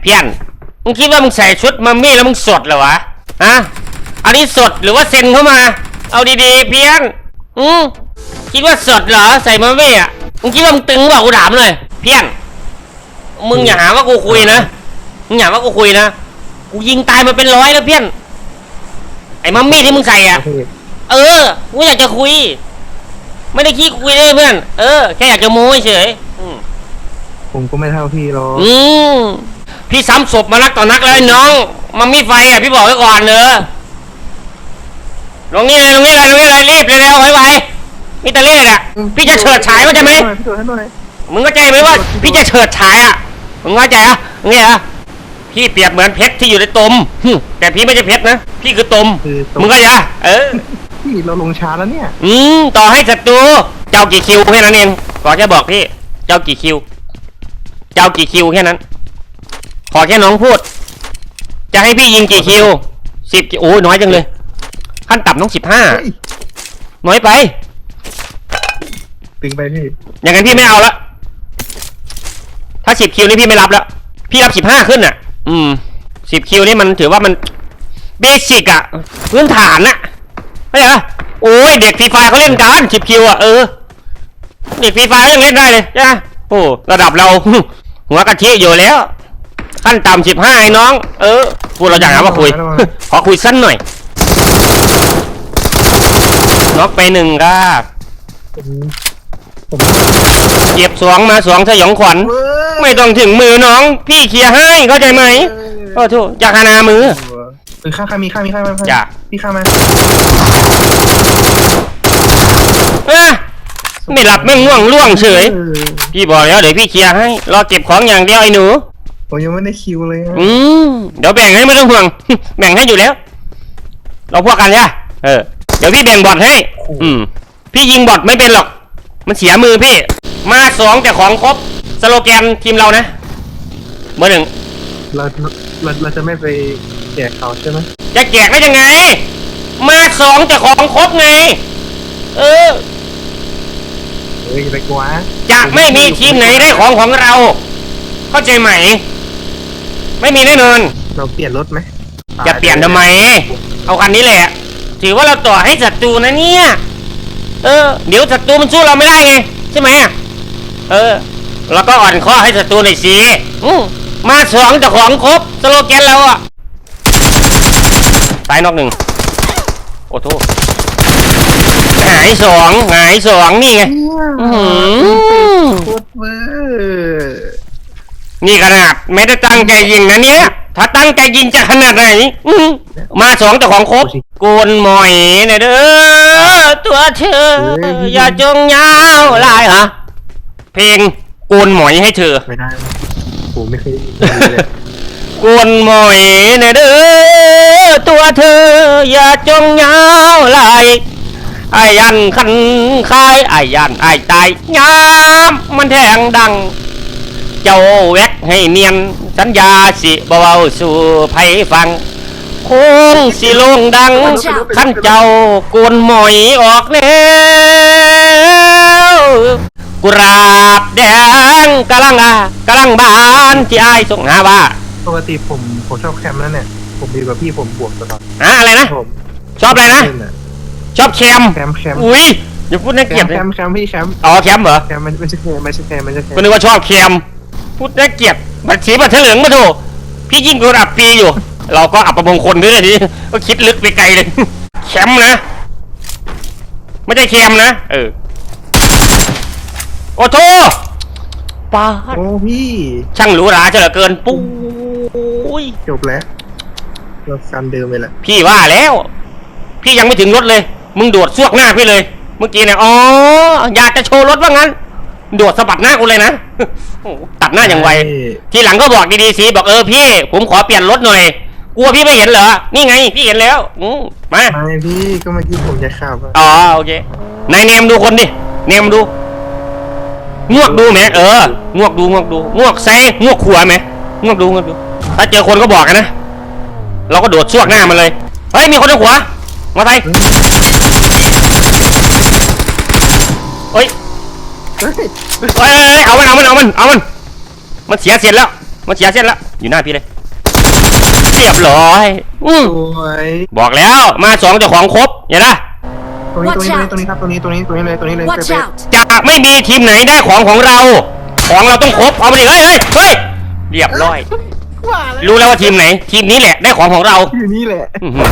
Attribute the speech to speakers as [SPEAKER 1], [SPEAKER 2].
[SPEAKER 1] เพี้ยน มึงคิดว่ามึงใส่ชุดมัมมี่แล้วมึงสดเหรอวะ ฮะ อันนี้สดหรือว่าเซ็นเข้ามา เอาดีๆ เพี้ยน อืมคิดว่าสดเหรอใส่มัมมี่อะ มึงคิดว่ามึงตึงเปล่ากูถามเลย เพี้ยน มึงอย่าหาว่ากูคุยนะ มึงอย่าว่ากูคุยนะ กูยิงตายมาเป็นร้อยแล้วเพี้ยน ไอ้มัมมี่ที่มึงใส่อะ
[SPEAKER 2] พี่
[SPEAKER 1] เออ กูอยากจะคุย ไม่ได้ขี้คุยเลยเพื่อน เออ แค่อยากจะโม้เฉยอืม
[SPEAKER 2] ผมก็ไม่เท่าพี่หรอก
[SPEAKER 1] อืม พี่ซ้ำศพมานักต่อนักแล้วไอ้น้องมันมีไฟอะพี่บอกไว้ก่อนเนอะลงนี่เลยลงนี่เลยลงนี่เลยรีบเร็วๆไวๆมีแต่เล่อะพี่จะเฉิดฉายเข้าใจไหม
[SPEAKER 2] พี่ตัวให้หน่อย
[SPEAKER 1] มึงเข้าใจไหมว่า พี่จะเฉิดฉายอะมึงเข้าใจอะเนี่ยอะพี่เปรียบเหมือนเพชรที่อยู่ในตมหึแต่พี่ไม่ใช่เพชรนะพี่คือตม
[SPEAKER 2] คือตัว
[SPEAKER 1] มึงก็อย่าเออ
[SPEAKER 2] พี่เราลงช้าแล้วเนี่ย
[SPEAKER 1] อืมต่อให้ศัตรูเจ้ากี่คิวแค่นั้นเองขอแค่บอกพี่ เจ้ากี่คิว เจ้ากี่คิวแค่นั้น ขอแค่น้องพูด จะให้พี่ยิงกี่คิวสิบโอ้ยน้อยจังเลย ขั้นต่ำต้องสิบห้า
[SPEAKER 2] เฮ้ย
[SPEAKER 1] น้อยไป
[SPEAKER 2] ตึงไปพี่
[SPEAKER 1] อย่างนั้นพี่ไม่เอาละถ้าสิบคิวนี่พี่ไม่รับแล้ว พี่รับสิบห้าขึ้นอะ อืมสิบคิวนี่มันถือว่ามันเบสิกอะพื้นฐานอะไม่ใช่ปะโอ้ยเด็กฟรีไฟเขาเล่นกันสิบคิวอะเออเด็กฟรีไฟก็ยังเล่นได้เลยใช่ปะโอ้ระดับเรา หัวกะทิอยู่แล้ว ขั้นต่ำสิบห้าไอ้น้อง เออพูดเราอยากหามาคุย ขอคุยสั้นหน่อยน็อกไปหนึ่งครับ
[SPEAKER 2] ผมผม
[SPEAKER 1] เก็บสองมาสองสยองขวัญ
[SPEAKER 2] เว้ย
[SPEAKER 1] ไม่ต้องถึงมือน้อง พี่เคลียร์ให้เข้าใจไหมโอ้โหอยากหานามือ
[SPEAKER 2] เออข้าข้ามีข้ามีข้ามา
[SPEAKER 1] จ้ะ
[SPEAKER 2] พี่ข้ามา
[SPEAKER 1] อะไม่หลับไม่ง่วงล่วงเฉย
[SPEAKER 2] ออ
[SPEAKER 1] พี่บอกแล้วเดี๋ยวพี่เคลียร์ให้ รอเก็บของอย่างเดียวไอ้หนู
[SPEAKER 2] ผมยังไม่ได้คิวเลยอะ
[SPEAKER 1] อืมเดี๋ยวแบ่งให้ไม่ต้องห่วง แบ่งให้อยู่แล้ว เราพวกกันใช่ปะเออ เดี๋ยวพี่แบ่งบอทให้ อืม พี่ยิงบอทไม่เป็นหรอก มันเสียมือพี่ มาสองแต่ของครบ สโลแกนทีมเรานะเบอร์หนึ่ง
[SPEAKER 2] เราเราเราจะไม่ไปแจกเขาใช่ไหม
[SPEAKER 1] จะแจกได้ยังไง มาสองแต่ของครบไง เออ
[SPEAKER 2] เฮ้ยไปกว่า
[SPEAKER 1] จะไม่มีทีมไหนได้ของของเรา เข้าใจไหม ไม่มีแน่นอน
[SPEAKER 2] เราเปลี่ยนรถไหม
[SPEAKER 1] จะเปลี่ยนทำไม เอาคันนี้แหละ ถือว่าเราต่อให้ศัตรูนะเนี่ย เออ เดี๋ยวศัตรูมันสู้เราไม่ได้ไง ใช่ไหมอะเออ แล้วก็อ่อนข้อให้ศัตรูหน่อยสิอืมมาสองแต่ของครบ สโลแกนเราอะตายนอกหนึ่ง โอ้โทษหายสองหายสองนี่ไงอื้อหือ
[SPEAKER 2] โคตรเวอร์
[SPEAKER 1] นี่ขนาดไม่ได้ตั้งใจยิงนะเนี่ย ถ้าตั้งใจยิงจะขนาดไหนอื้อมาสองแต่ของครบโกนหมอยนะเด้อตัวเธอ อย่าจงยาวลายฮะเพลงโกนหมอยให้เธอ
[SPEAKER 2] ไม่ได้ผมไม่เคยได้ยินเลย
[SPEAKER 1] โกนหมอยนะเด้อตัวเธอ อย่าจงยาวลายไอ้ยันคันคายไอ้ยันไอ้ตายยามมันแทงดัง เจ้าแวกให้เนียน สัญญาสิบ่เว้าสู่ไผฟังคงสิโลงดัง ขั้นเจ้าโกนหมอยออกแล้วกุราบแดงกำลังอะกำลังบานที่อายส่งหาว่า
[SPEAKER 2] ปกติผมผมชอบแคมป์แล้วเนี่ย ผมดีกว่าพี่ผมบวกตลอด
[SPEAKER 1] อะอะไรนะ
[SPEAKER 2] ผม
[SPEAKER 1] ชอบอะไรนะ
[SPEAKER 2] เล่นอะ
[SPEAKER 1] ชอบแคม
[SPEAKER 2] แคมป์แคมป์
[SPEAKER 1] อุ้ยอย่าพูดน่า
[SPEAKER 2] แค
[SPEAKER 1] เกลียด
[SPEAKER 2] มป์
[SPEAKER 1] เลย
[SPEAKER 2] แคมป์แคมป์พี่แคมป์
[SPEAKER 1] อ๋อแคมเหรอ
[SPEAKER 2] แคมป์มันไม่ใช่แคมป์ไม่ใช่แคมป์ไม่ใช่แคม
[SPEAKER 1] ก็
[SPEAKER 2] ป์
[SPEAKER 1] นึกว่าชอบแคม พูดน่าเกลียดบัตรสีบัตรเถลิงมาโถพี่ยิ่งกว่าอับปีอยู่ เราก็อับประมงคลด้วยทีก็คิดลึกไปไกลเลยแคมนะ ไม่ใช่แคมนะ เออ โอ้โทป้าด
[SPEAKER 2] โอ้พี่
[SPEAKER 1] ช่างหรูหราเจเหลือเกินปุ้ย
[SPEAKER 2] จบแล้วเราการเดิมไปแหละ
[SPEAKER 1] พี่ว่าแล้ว พี่ยังไม่ถึงรถเลย มึงโดดซวกหน้าพี่เลย เมื่อกี้เนี่ยอ๋ออยากจะโชว์รถว่างั้น โดดสะบัดหน้ากูเลยนะ โอ้โหตัดหน้าอย่างไว ทีหลังก็บอกดีๆสิบอกเออพี่ ผมขอเปลี่ยนรถหน่อย กลัวพี่ไม่เห็นเหรอ นี่ไงพี่เห็นแล้วอืมมา
[SPEAKER 2] ไม่พี่ก็เมื่อกี้ผมจะขับอะ
[SPEAKER 1] อ๋อโอเคนายเนมดูคนดิเนมดูงวกดูไหมเอองวกดูงวกดูงวกใส่งวกขัวไหมงวกดูงวกดู ถ้าเจอคนก็บอกกันนะ เราก็โดดซวกหน้ามันเลย เฮ้ยมีคนทางขวามาไทยเฮ้ย
[SPEAKER 2] เฮ้ย
[SPEAKER 1] เฮ้ยเฮ้ยเฮ้ยเอามันเอามันเอามันเอามัน มันเสียเสร็จแล้ว มันมันเสียเส้นละอยู่หน้าพี่เลยเรียบร้อยอืม
[SPEAKER 2] สวย
[SPEAKER 1] บอกแล้ว มาสองเจ้าของครบเห็นปะ
[SPEAKER 2] ตรงนี้ตรงนี้
[SPEAKER 3] Watch out
[SPEAKER 2] ตรงนี้ครับตรงนี้ตรงนี้ตรงนี้เลยตรงนี้เลย
[SPEAKER 3] Watch
[SPEAKER 2] เป๊ะ
[SPEAKER 3] out!
[SPEAKER 1] จะไม่มีทีมไหนได้ของของเรา ของเราต้องครบ เอาไปดิเฮ้ยเฮ้ยเฮ้ยเรียบร้อย
[SPEAKER 2] ๆว่าแล้ว
[SPEAKER 1] รู้แล้วว่าทีมไหน ทีมนี้แหละได้ของของเรา
[SPEAKER 2] อยู่นี่แหละ
[SPEAKER 1] อื้อหือ